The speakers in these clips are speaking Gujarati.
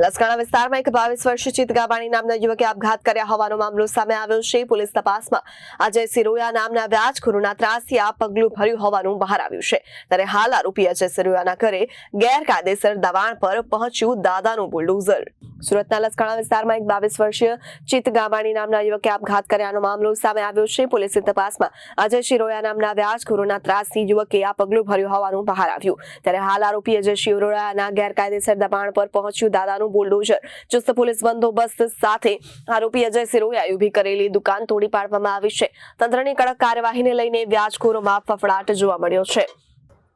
લસકાણા વિસ્તારમાં એક બાવીસ વર્ષીય ચિતગાબાણી નામના યુવકે આપઘાત કર્યા હોવાનો મામલો સામે આવ્યો છે. પોલીસ તપાસમાં અજય સિરોયા નામના વ્યાજખોરોના ત્રાસથી આ પગલું ભર્યું હોવાનું બહાર આવ્યું છે. ત્યારે હાલ આરોપી અજય સિરોયાના ઘરે ગેરકાયદેસર દબાણ પર પહોંચ્યું દાદાનું બુલડોઝર. સુરતના લસકાણા વિસ્તારમાં એક બાવીસ વર્ષીય ચિતગાબાણી નામના યુવકે આપઘાત કર્યાનો મામલો સામે આવ્યો છે. પોલીસની તપાસમાં અજય શિરોયા નામના વ્યાજખોરોના ત્રાસથી યુવકે આ પગલું ભર્યું હોવાનું બહાર આવ્યું. ત્યારે હાલ આરોપી અજય શિરોયાના ગેરકાયદેસર દબાણ પર પહોંચ્યું દાદાનું બુલડોઝર. ચુસ્ત પોલીસ બંદોબસ્ત સાથે આરોપી અજય શિરોયા ઊભી કરેલી દુકાન તોડી પાડવામાં આવી છે. તંત્રની કડક કાર્યવાહીને લઈને વ્યાજખોરોમાં ફફડાટ જોવા મળ્યો છે.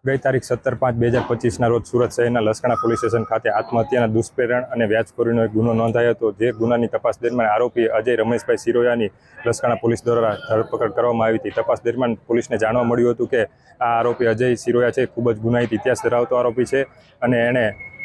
ગઈ તારીખ સત્તર પાંચ બે હજાર પચીસના રોજ સુરત શહેરના લસકાણા પોલીસ સ્ટેશન ખાતે આત્મહત્યાના દુષ્પ્રેરણ અને વ્યાજખોરીનો એક ગુનો નોંધાયો હતો, જે ગુનાની તપાસ દરમિયાન આરોપી અજય રમેશભાઈ સિરોયાની લસકાણા પોલીસ દ્વારા ધરપકડ કરવામાં આવી હતી. તપાસ દરમિયાન પોલીસને જાણવા મળ્યું હતું કે આ આરોપી અજય સિરોયા છે, ખૂબ જ ગુનાહિત ઇતિહાસ ધરાવતો આરોપી છે અને એણે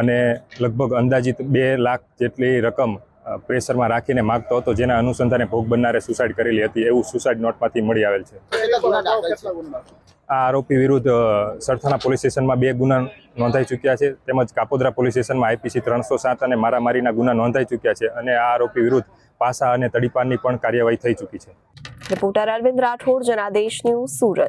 અને લગભગ અંદાજિત બે લાખ જેટલી રકમ પ્રેશરમાં રાખીને માગતો હતો, જેના અનુસંધાને ભોગ બનનારે સુસાઇડ કરેલી હતી, એવું સુસાઇડ નોટમાંથી મળી આવેલ છે. આ આરોપી વિરુદ્ધ સરથાના પોલીસ સ્ટેશનમાં બે ગુના નોંધાઈ ચૂક્યા છે, તેમજ કાપોદ્રા પોલીસ સ્ટેશનમાં આઈપીસી ત્રણસો સાત અને મારામારીના ગુના નોંધાઈ ચૂક્યા છે, અને આ આરોપી વિરુદ્ધ પાસા અને તડીપારની પણ કાર્યવાહી થઈ ચૂકી છે. Reporter Arvind Rathod, Janadesh news Surat.